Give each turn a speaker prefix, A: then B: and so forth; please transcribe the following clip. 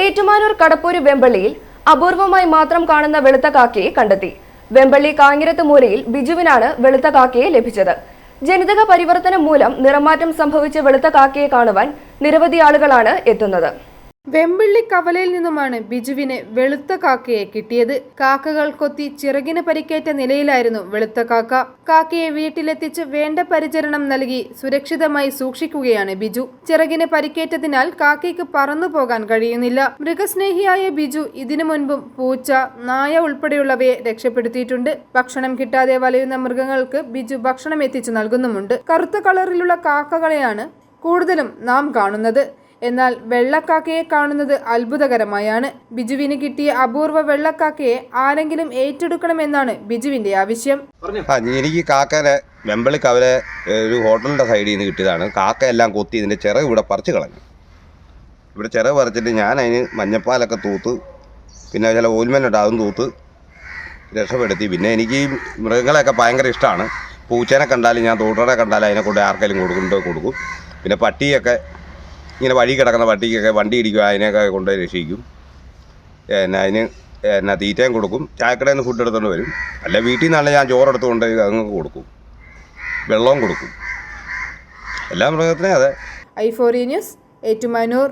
A: ഏറ്റുമാനൂർ കടപ്പൂര് വെമ്പള്ളിയിൽ അപൂർവമായി മാത്രം കാണുന്ന വെളുത്ത കാക്കയെ കണ്ടെത്തി. വെമ്പള്ളി കാഞ്ഞിരത്ത് മൂലയിൽ ബിജുവിനാണ് വെളുത്ത കാക്കയെ ലഭിച്ചത്. ജനിതക പരിവർത്തനം മൂലം നിറമാറ്റം സംഭവിച്ച വെളുത്ത കാക്കയെ കാണുവാൻ നിരവധി ആളുകളാണ് എത്തുന്നത്.
B: വെമ്പിള്ളി കവലയിൽ നിന്നുമാണ് ബിജുവിന് വെളുത്ത കാക്കയെ കിട്ടിയത്. കാക്കകൾ കൊത്തി ചിറകിന് പരിക്കേറ്റ നിലയിലായിരുന്നു വെളുത്ത കാക്ക. കാക്കയെ വീട്ടിലെത്തിച്ച് വേണ്ട പരിചരണം നൽകി സുരക്ഷിതമായി സൂക്ഷിക്കുകയാണ് ബിജു. ചിറകിന് പരിക്കേറ്റതിനാൽ കാക്കയ്ക്ക് പറന്നു പോകാൻ കഴിയുന്നില്ല. മൃഗസ്നേഹിയായ ബിജു ഇതിനു മുൻപും പൂച്ച നായ ഉൾപ്പെടെയുള്ളവയെ രക്ഷപ്പെടുത്തിയിട്ടുണ്ട്. ഭക്ഷണം കിട്ടാതെ വലയുന്ന മൃഗങ്ങൾക്ക് ബിജു ഭക്ഷണം എത്തിച്ചു നൽകുന്നുമുണ്ട്. കറുത്ത കളറിലുള്ള കാക്കകളെയാണ് കൂടുതലും നാം കാണുന്നത്. എന്നാൽ വെള്ളക്കാക്കയെ കാണുന്നത് അത്ഭുതകരമായാണ്. ബിജുവിന് കിട്ടിയ അപൂർവ വെള്ളക്കാക്കയെ ആരെങ്കിലും ഏറ്റെടുക്കണമെന്നാണ് ബിജുവിന്റെ ആവശ്യം.
C: എനിക്ക് കാക്കനെ വെമ്പളി കവലെ ഒരു ഹോട്ടലിന്റെ സൈഡിൽ നിന്ന് കിട്ടിയതാണ്. കാക്ക എല്ലാം കൊത്തി ഇതിന്റെ ചിറക് ഇവിടെ പറിച്ചു കളഞ്ഞു. ഇവിടെ ചിറക് പറിച്ചിട്ട് ഞാൻ അതിന് മഞ്ഞപ്പാലൊക്കെ തൂത്ത് പിന്നെ ചില ഓൽമെന്റ് അതും തൂത്ത് രക്ഷപ്പെടുത്തി. പിന്നെ എനിക്ക് ഈ മൃഗങ്ങളെയൊക്കെ ഭയങ്കര ഇഷ്ടമാണ്. പൂച്ചേനെ കണ്ടാലും ഞാൻ തോട്ടറെ കണ്ടാലും അതിനെ കൊണ്ട് ആർക്കെങ്കിലും കൊടുക്കുന്നുണ്ടോ കൊടുക്കും. പിന്നെ പട്ടിയൊക്കെ ഇങ്ങനെ വഴി കിടക്കുന്ന പട്ടിക്കൊക്കെ വണ്ടി ഇടിക്കും അതിനെയൊക്കെ കൊണ്ടുപോയി രക്ഷിക്കും. പിന്നെ അതിന് എന്നാ തീറ്റയും കൊടുക്കും. ചായക്കടയിൽ നിന്ന് ഫുഡ് എടുത്തുകൊണ്ട് വരും. അല്ല വീട്ടിൽ നിന്നാണെങ്കിൽ ഞാൻ ചോറെടുത്ത് കൊണ്ടുപോയി അതുങ്ങൾക്ക് കൊടുക്കും. വെള്ളവും കൊടുക്കും. എല്ലാ മൃഗത്തിനും അതെ.
B: ഐ ഫോറി ന്യൂസ് ഏറ്റുമാനൂർ.